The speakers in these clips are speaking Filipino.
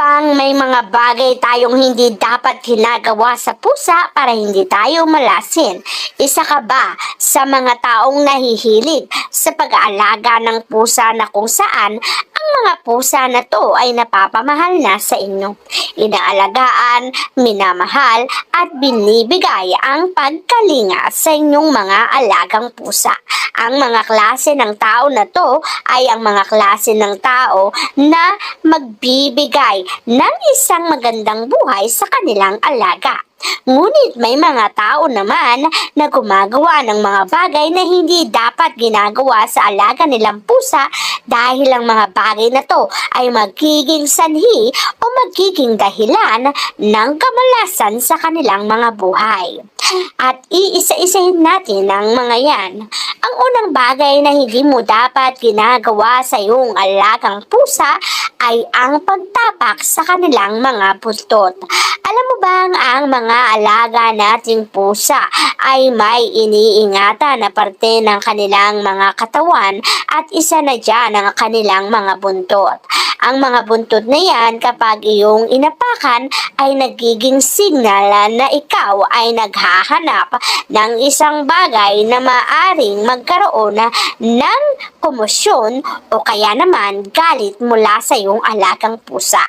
bang may mga bagay tayong hindi dapat ginagawa sa pusa para hindi tayo malasin? Isa ka ba sa mga taong nahihilig sa pag-aalaga ng pusa na kung saan ang mga pusa na to ay napapamahal na sa inyo? Inaalagaan, minamahal at binibigay ang pagkalinga sa inyong mga alagang pusa. Ang mga klase ng tao na to ay ang mga klase ng tao na magbibigay ng isang magandang buhay sa kanilang alaga. Ngunit may mga tao naman na gumagawa ng mga bagay na hindi dapat ginagawa sa alaga nilang pusa dahil ang mga bagay na to ay magiging sanhi o magiging dahilan ng kamalasan sa kanilang mga buhay. At iisa-isahin natin ang mga yan. Ang unang bagay na hindi mo dapat ginagawa sa iyong alagang pusa ay ang pagtapak sa kanilang mga buntot. Alam mo bang ang mga alaga nating pusa ay may iniingatan na parte ng kanilang mga katawan at isa na dyan ang kanilang mga buntot. Ang mga buntot na yan kapag iyong inapakan ay nagiging signal na ikaw ay naghahanap ng isang bagay na maaring magkaroon ng komosyon o kaya naman galit mula sa iyong alagang pusa.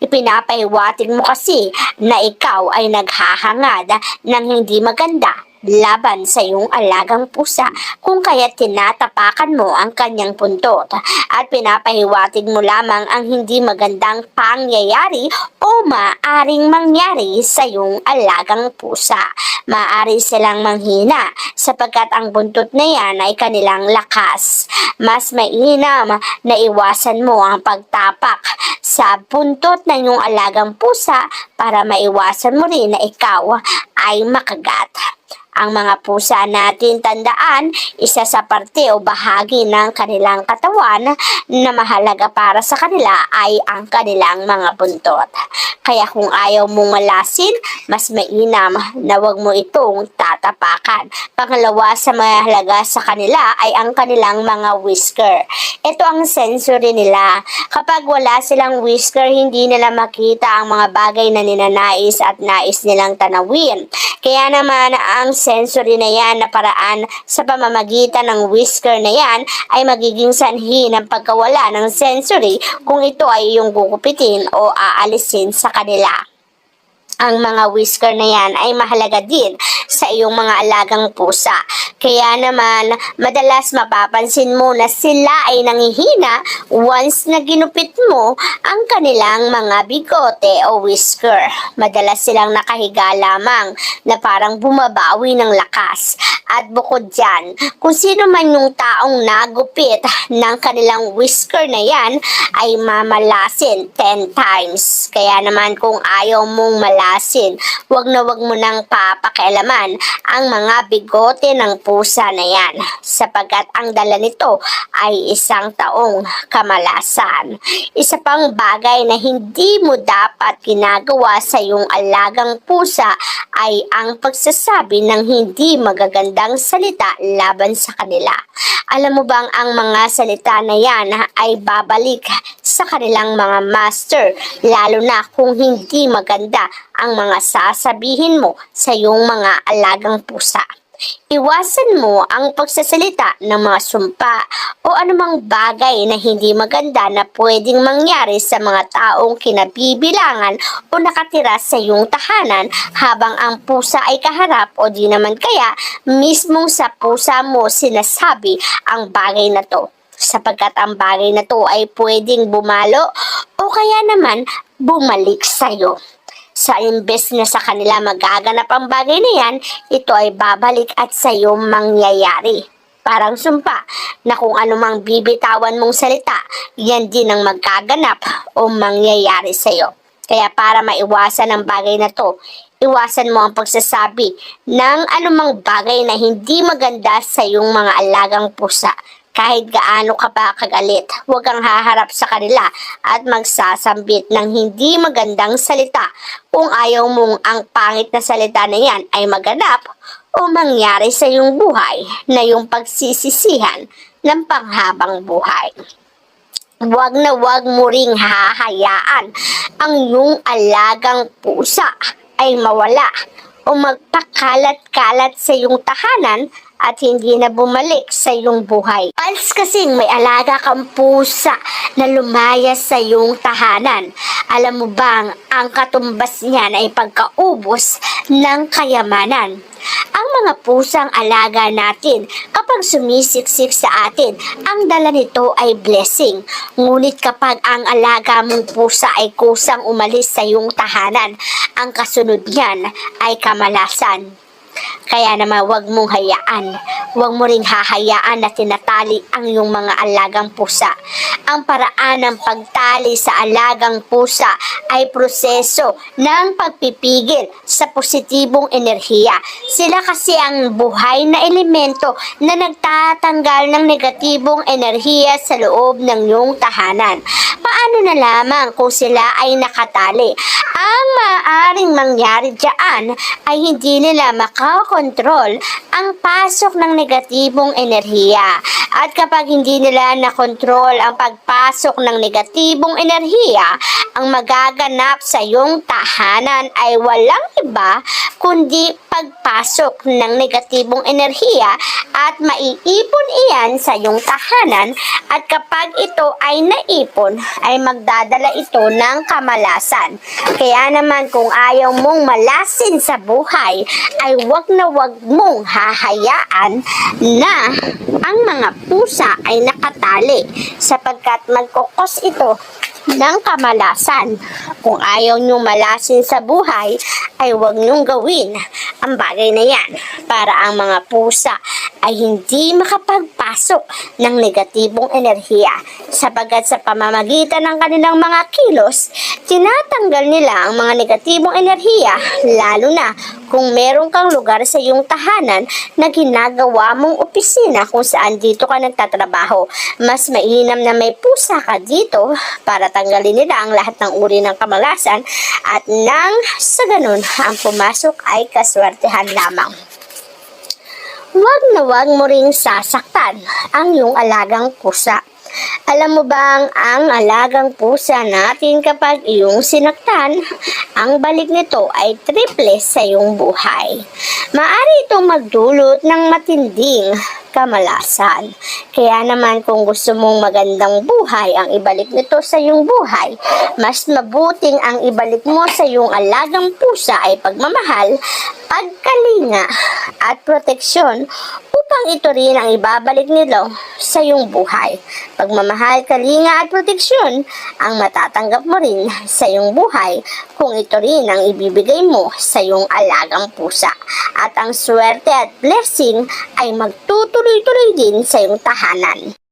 Ipinapahiwatig mo kasi na ikaw ay naghahangad ng hindi maganda laban sa iyong alagang pusa kung kaya tinatapakan mo ang kanyang puntot at pinapahiwatig mo lamang ang hindi magandang pangyayari o maaring mangyari sa iyong alagang pusa. Maari silang manghina sapagkat ang buntot na yan ay kanilang lakas. Mas mainam na iwasan mo ang pagtapak sa buntot ng iyong alagang pusa para maiwasan mo rin na ikaw ay makagat. Ang mga pusa natin tandaan, isa sa parte o bahagi ng kanilang katawan na mahalaga para sa kanila ay ang kanilang mga buntot. Kaya kung ayaw mong malasin, mas mainam na wag mo itong tatapakan. Pangalawa sa mahalaga sa kanila ay ang kanilang mga whisker. Ito ang sensory nila. Kapag wala silang whisker, hindi nila makita ang mga bagay na ninanais at nais nilang tanawin. Kaya naman ang sensory na yan na paraan sa pamamagitan ng whisker na yan ay magiging sanhi ng pagkawala ng sensory kung ito ay iyong gugupitin o aalisin sa kanila. Ang mga whisker na yan ay mahalaga din sa iyong mga alagang pusa. Kaya naman, madalas mapapansin mo na sila ay nangihina once na ginupit mo ang kanilang mga bigote o whisker. Madalas silang nakahiga lamang na parang bumabawi ng lakas. At bukod dyan, kung sino man yung taong nagupit ng kanilang whisker na yan ay mamalasin 10 times. Kaya naman kung ayaw mong malasin, wag na wag mo nang papakialaman ang mga bigote ng pusa na yan sapagkat ang dala nito ay isang taong kamalasan. Isa pang bagay na hindi mo dapat ginagawa sa iyong alagang pusa ay ang pagsasabi ng hindi magagandang salita laban sa kanila. Alam mo bang ang mga salita na yan ay babalik sa kanilang mga master lalo na kung hindi maganda ang mga sasabihin mo sa iyong mga alagang pusa. Iwasan mo ang pagsasalita ng mga sumpa o anumang bagay na hindi maganda na pwedeng mangyari sa mga taong kinabibilangan o nakatira sa iyong tahanan habang ang pusa ay kaharap o di naman kaya mismong sa pusa mo sinasabi ang bagay na to. Sapagkat ang bagay na to ay pwedeng bumalo o kaya naman bumalik sa'yo sa imbes na sa kanila magaganap ang bagay na yan, ito ay babalik at sa iyo mangyayari. Parang sumpa na kung anumang bibitawan mong salita, yan din ang magkaganap o mangyayari sa iyo. Kaya para maiwasan ang bagay na to, iwasan mo ang pagsasabi ng anumang bagay na hindi maganda sa iyong mga alagang pusa kahit gaano ka pa kagalit, huwag kang haharap sa kanila at magsasambit ng hindi magandang salita kung ayaw mong ang pangit na salita na yan ay maganap o mangyari sa iyong buhay na yung pagsisisihan ng panghabang buhay. Huwag na huwag mo ring hahayaan ang iyong alagang pusa ay mawala o magpakalat-kalat sa iyong tahanan at hindi na bumalik sa iyong buhay. Als kasing may alaga kang pusa na lumayas sa iyong tahanan. Alam mo bang ang katumbas niyan ay pagkaubos ng kayamanan? Ang mga pusang alaga natin kapag sumisiksik sa atin, ang dala nito ay blessing. Ngunit kapag ang alaga mong pusa ay kusang umalis sa iyong tahanan, ang kasunod niyan ay kamalasan. Kaya naman huwag mong hayaan. Huwag mo ring hahayaan na tinatali ang iyong mga alagang pusa. Ang paraan ng pagtali sa alagang pusa ay proseso ng pagpipigil sa positibong enerhiya. Sila kasi ang buhay na elemento na nagtatanggal ng negatibong enerhiya sa loob ng iyong tahanan. Paano na lamang kung sila ay nakatali? Ang maaaring mangyari dyan ay hindi nila makakontrol ang pasok ng negatibong enerhiya. At kapag hindi nila nakontrol ang pagpasok ng negatibong enerhiya, ang magaganap sa iyong tahanan ay walang iba kundi pagpasok ng negatibong enerhiya at maiipon iyan sa iyong tahanan at kapag ito ay naipon ay magdadala ito ng kamalasan. Kaya naman kung ayaw mong malasin sa buhay ay wag na wag mong hahayaan na ang mga pusa ay nakatali sapagkat magkukos ito ng kamalasan. Kung ayaw niyong malasin sa buhay, ay huwag niyong gawin ang bagay na yan para ang mga pusa ay hindi makapagpasok ng negatibong enerhiya sapagat sa pamamagitan ng kanilang mga kilos, tinatanggal nila ang mga negatibong enerhiya lalo na kung meron kang lugar sa iyong tahanan na ginagawa mong opisina kung saan dito ka nagtatrabaho. Mas mainam na may pusa ka dito para tanggalin nila ang lahat ng uri ng kamalasan at nang sa ganun ang pumasok ay kaswertehan lamang. Huwag na huwag mo ring sasaktan ang iyong alagang pusa. Alam mo bang ang alagang pusa natin kapag iyong sinaktan, ang balik nito ay triple sa iyong buhay. Maari itong magdulot ng matinding kamalasan. Kaya naman kung gusto mong magandang buhay ang ibalik nito sa iyong buhay, mas mabuting ang ibalik mo sa iyong alagang pusa ay pagmamahal, pagkalinga at proteksyon upang ito rin ang ibabalik nilo sa iyong buhay. Pagmamahal, kalinga at proteksyon ang matatanggap mo rin sa iyong buhay kung ito rin ang ibibigay mo sa iyong alagang pusa. At ang swerte at blessing ay magtutuloy-tuloy din sa iyong tahanan.